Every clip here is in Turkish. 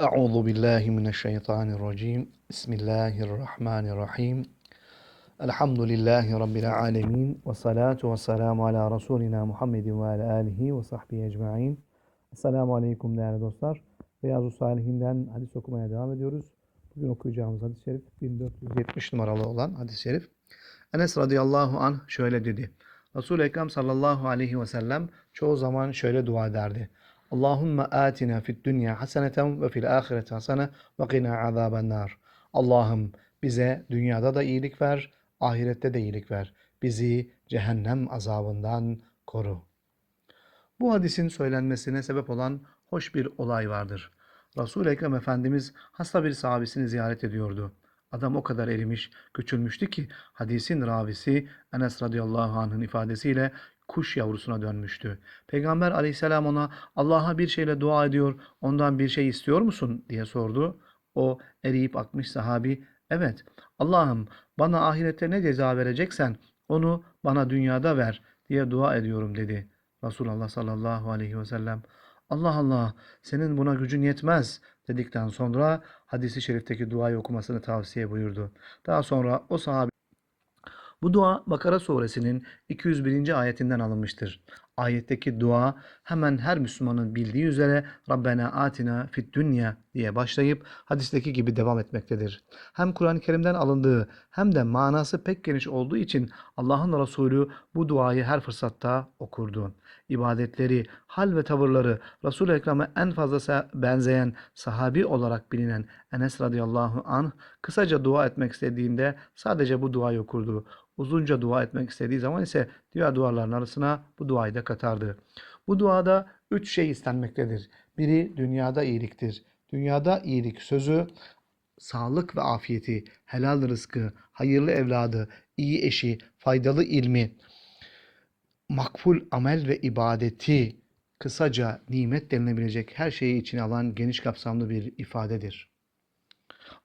أعوذ بالله من الشيطان الرجيم بسم الله الرحمن الرحيم الحمد لله رب العالمين والصلاة والسلام على Resulina Muhammedin ve ala alihi ve sahbihi ecmain. Esselamu Aleyküm değerli dostlar. Riyazu Salihinden hadis okumaya devam ediyoruz. Bugün okuyacağımız hadis-i şerif 1470 numaralı olan hadis-i şerif. Enes radıyallahu anh şöyle dedi. Resul-i Ekrem sallallahu aleyhi ve sellem çoğu zaman şöyle dua ederdi. Allahümme atina fid dünya haseneten ve fil ahireti hasene ve qina azaben nar. Allah'ım bize dünyada da iyilik ver, ahirette de iyilik ver. Bizi cehennem azabından koru. Bu hadisin söylenmesine sebep olan hoş bir olay vardır. Resul-i Ekrem Efendimiz hasta bir sahabesini ziyaret ediyordu. Adam o kadar erimiş, küçülmüştü ki hadisin ravisi Enes radıyallahu anh'ın ifadesiyle kuş yavrusuna dönmüştü. Peygamber aleyhisselam ona Allah'a bir şeyle dua ediyor, ondan bir şey istiyor musun diye sordu. O eriyip akmış sahabi, evet Allah'ım bana ahirette ne ceza vereceksen onu bana dünyada ver diye dua ediyorum dedi. Resulullah sallallahu aleyhi ve sellem Allah Allah senin buna gücün yetmez dedikten sonra hadisi şerifteki duayı okumasını tavsiye buyurdu. Daha sonra o sahabe bu dua Bakara suresinin 201. ayetinden alınmıştır. Ayetteki dua hemen her Müslümanın bildiği üzere Rabbena atina fid dünya diye başlayıp hadisteki gibi devam etmektedir. Hem Kur'an-ı Kerim'den alındığı hem de manası pek geniş olduğu için Allah'ın Resulü bu duayı her fırsatta okurdu. İbadetleri, hal ve tavırları Resul-i Ekrem'e en fazla benzeyen sahabi olarak bilinen Enes radıyallahu anh kısaca dua etmek istediğinde sadece bu duayı okurdu. Uzunca dua etmek istediği zaman ise diğer duaların arasına bu duayı da katardı. Bu duada üç şey istenmektedir. Biri dünyada iyiliktir. Dünyada iyilik sözü, sağlık ve afiyeti, helal rızkı, hayırlı evladı, iyi eşi, faydalı ilmi, makbul amel ve ibadeti, kısaca nimet denilebilecek her şeyi içine alan geniş kapsamlı bir ifadedir.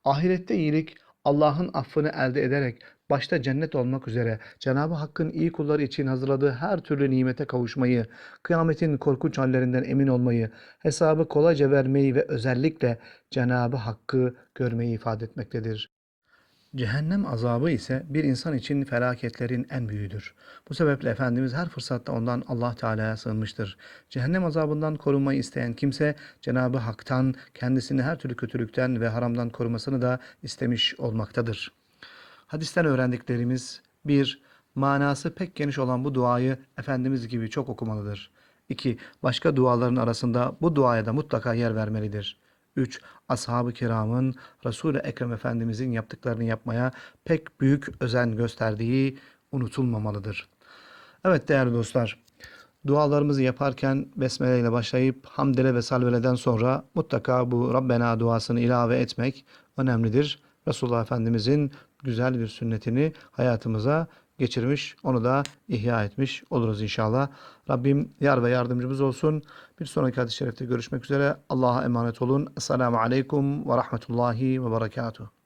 Ahirette iyilik Allah'ın affını elde ederek başta cennet olmak üzere Cenab-ı Hakk'ın iyi kulları için hazırladığı her türlü nimete kavuşmayı, kıyametin korkunç hallerinden emin olmayı, hesabı kolayca vermeyi ve özellikle Cenab-ı Hakk'ı görmeyi ifade etmektedir. Cehennem azabı ise bir insan için felaketlerin en büyüğüdür. Bu sebeple Efendimiz her fırsatta ondan Allah Teala'ya sığınmıştır. Cehennem azabından korunmayı isteyen kimse Cenab-ı Hak'tan kendisini her türlü kötülükten ve haramdan korumasını da istemiş olmaktadır. Hadisten öğrendiklerimiz 1. Manası pek geniş olan bu duayı Efendimiz gibi çok okumalıdır. 2. Başka duaların arasında bu duaya da mutlaka yer vermelidir. 3. Ashab-ı kiramın Resul-i Ekrem Efendimizin yaptıklarını yapmaya pek büyük özen gösterdiği unutulmamalıdır. Evet değerli dostlar, dualarımızı yaparken besmele ile başlayıp hamdele ve salveleden sonra mutlaka bu Rabbena duasını ilave etmek önemlidir. Resulullah Efendimizin güzel bir sünnetini hayatımıza geçirmiş, onu da ihya etmiş oluruz inşallah. Rabbim yar ve yardımcımız olsun. Bir sonraki hadis-i şerifte görüşmek üzere. Allah'a emanet olun. Esselamu Aleyküm ve Rahmetullahi ve Berekatuhu.